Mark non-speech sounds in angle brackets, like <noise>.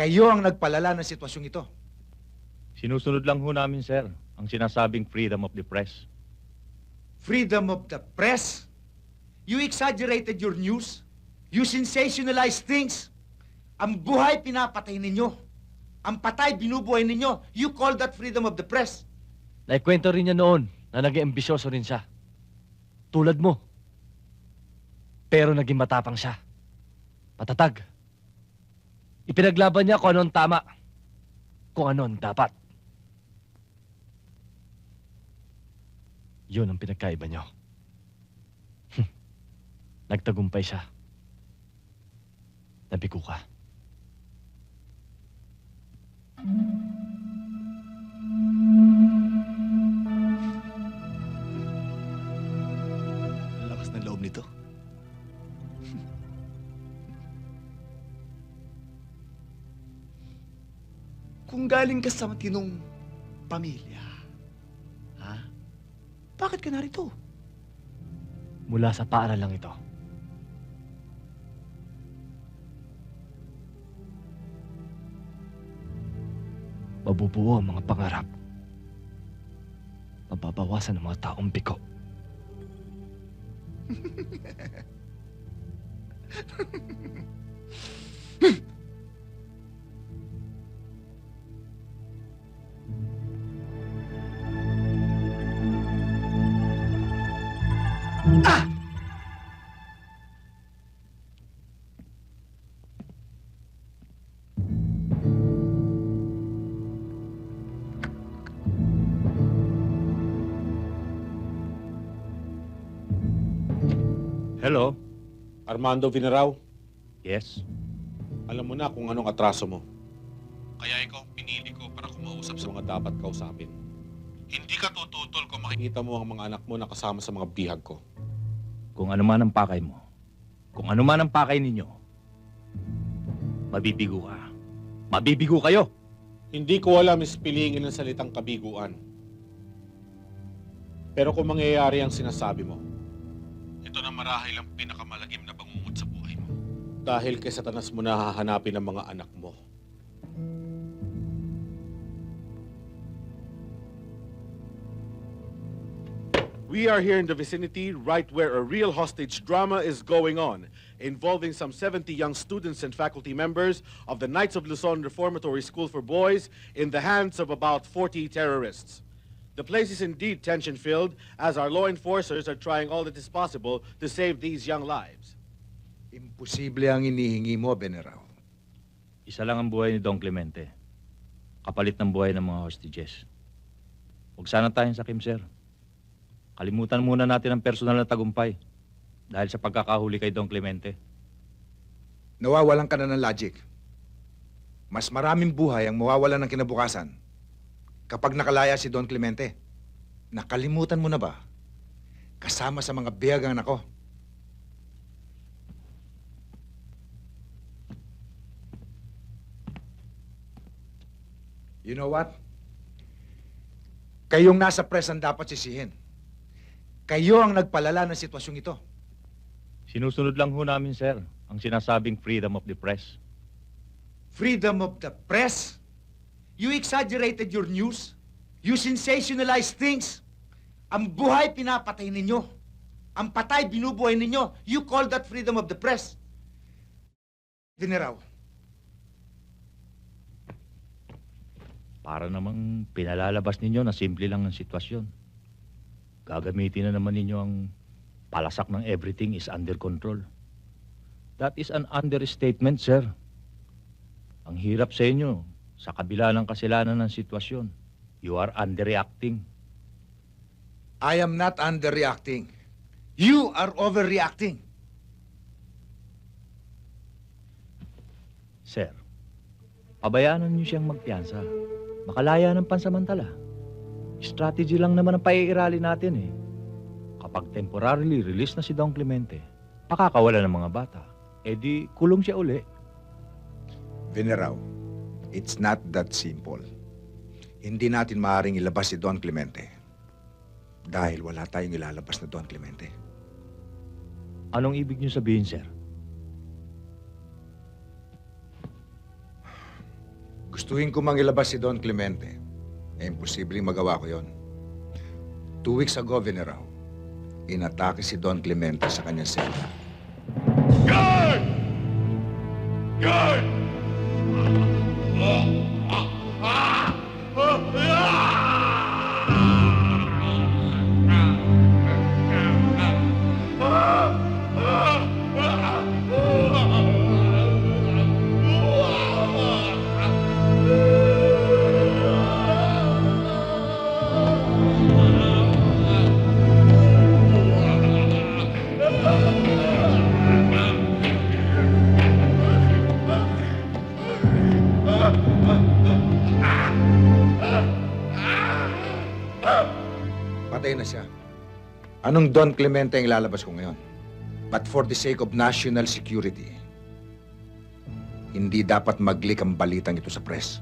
Kayo ang nagpalala ng sitwasyong ito. Sinusunod lang ho namin, sir, ang sinasabing freedom of the press. Freedom of the press. You exaggerated your news. You sensationalized things. Ang buhay pinapatay ninyo. Ang patay binubuhay ninyo. You call that freedom of the press. Naikwento rin niya noon na naging ambisyoso rin siya. Tulad mo. Pero naging matapang siya. Matatag. Ipinaglaban niya kung anong tama. Kung ano ang dapat. Yun ang pinagkaiba niyo. Nagtagumpay siya. Nabigo ka. Lakas Kung galing ka sa matinong pamilya, ha? Bakit ka narito? Mula sa paaralan lang ito. Mabubuo ang mga pangarap. Mababawasan ang mga taong biko. <laughs> Hello? Armando Vinaraw, Yes? alam mo na kung anong atraso mo. Kaya ikaw ang pinili ko para kumausap sa mga dapat kausapin. Hindi ka tututol kung makikita mo ang mga anak mo na kasama sa mga bihag ko. Kung ano man ang pakay mo, kung ano man ang pakay ninyo, mabibigo ka. Mabibigo kayo! Hindi ko alam ispilingin ng salitang kabiguan. Pero kung mangyayari ang sinasabi mo, ito na marahil ang pinakamalagim na bangungot sa buhay mo. Dahil kay Satanas mo na hahanapin ang mga anak mo. We are here in the vicinity, right where a real hostage drama is going on, involving some 70 young students and faculty members of the Knights of Luzon Reformatory School for Boys in the hands of about 40 terrorists. The place is indeed tension filled as our law enforcers are trying all that is possible to save these young lives. Imposible ang inihingi mo, Beneraw. Isa lang ang buhay ni Don Clemente. Kapalit ng buhay ng mga hostages. Huwag sana tayong sakim, sir. Kalimutan muna natin ang personal na tagumpay dahil sa pagkakahuli kay Don Clemente. Nawawalan ka na ng logic. Mas maraming buhay ang mawawalan ng kinabukasan kapag nakalaya si Don Clemente. Nakalimutan mo na ba? Kasama sa mga biyagang nako. You know what? Kayong nasa press ang dapat sisihin. Kayo ang nagpalala ng sitwasyong ito. Sinusunod lang ho namin, sir, ang sinasabing freedom of the press. Freedom of the press? You exaggerated your news? You sensationalized things? Ang buhay pinapatay ninyo. Ang patay binubuhay ninyo. You call that freedom of the press? Dineraw, Para namang pinalalabas ninyo na simple lang ang sitwasyon. Gagamitin na naman ninyo ang palasak ng everything is under control. That is an understatement, sir. Ang hirap sa inyo, sa kabila ng kasalanan ng sitwasyon, you are underreacting. I am not underreacting. You are overreacting. Sir, pabayaan niyo siyang magpiyansa. Makalaya ng pansamantala. Strategy lang naman ang paiirali natin eh. Kapag temporarily release na si Don Clemente, makakawala ng mga bata. Eh di, kulong siya uli. Veneraw, it's not that simple. Hindi natin maaaring ilabas si Don Clemente. Dahil wala tayong ilalabas na Don Clemente. Anong ibig niyo sabihin, sir? Gustuhin ko mang ilabas si Don Clemente. Imposibleng magawa ko yon. Two weeks ago, Venerao, inatake si Don Clemente sa kanyang selda. Patay na siya. Anong Don Clemente ang ilalabas ko ngayon? But for the sake of national security, hindi dapat mag-leak ang balitang ito sa press.